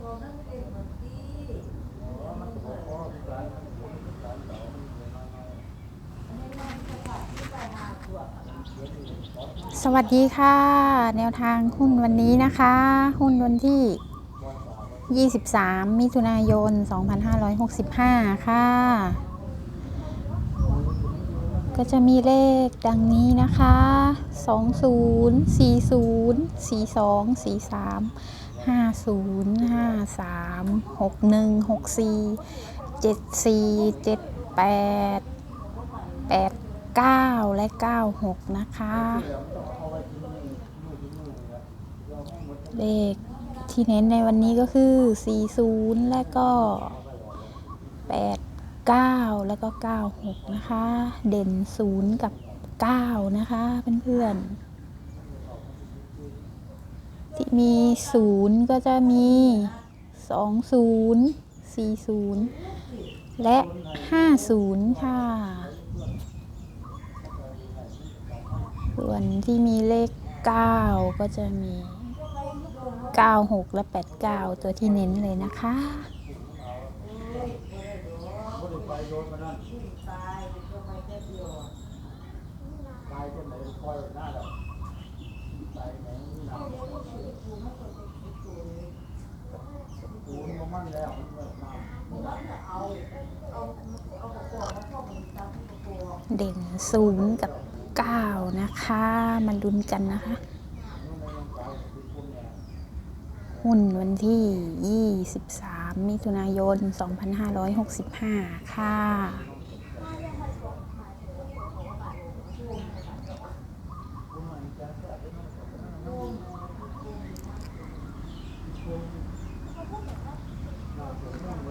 สวัสดีค่ะ แนวทางหุ้นวันนี้นะคะ หุ้นวันที่ 23 มิถุนายน 2565 ค่ะ ก็จะมีเลขดังนี้นะคะ 20 40 42 43 50 53 61 64 74 78 89และ96นะคะ เลขที่เน้นในวันนี้ก็คือ40และก็89แล้วก็96นะคะ เด่น0กับ9นะคะเพื่อนๆ ที่มีศูนย์ก็จะมีสองศูนย์สี่ศูนย์และห้าศูนย์ค่ะ ส่วนที่มีเลขเก้าก็จะมีเก้าหกและแปดเก้าตัวที่เน้นเลยนะคะไป เด่น0กับเก้านะคะ มาลุ้นกันนะคะ หุ้นวันที่ 23 มิถุนายน 2565 ค่ะ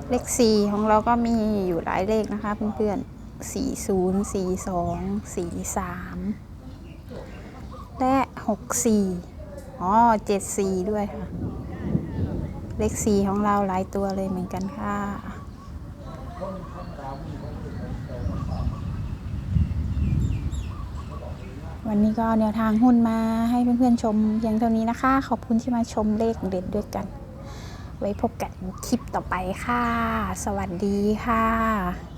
เลข4ของเราก็มีอยู่หลายเลขนะคะเพื่อนๆ40 42 43และ64อ๋อ74ด้วยค่ะ เลข4ของเราหลายตัวเลยเหมือนกันค่ะวันนี้ก็แนวทางหุ้นมาให้เพื่อนๆชมเพียงเท่านี้นะคะ ขอบคุณที่มาชมเลขเด็ดด้วยกัน ไว้พบกันคลิปต่อไปค่ะ สวัสดีค่ะ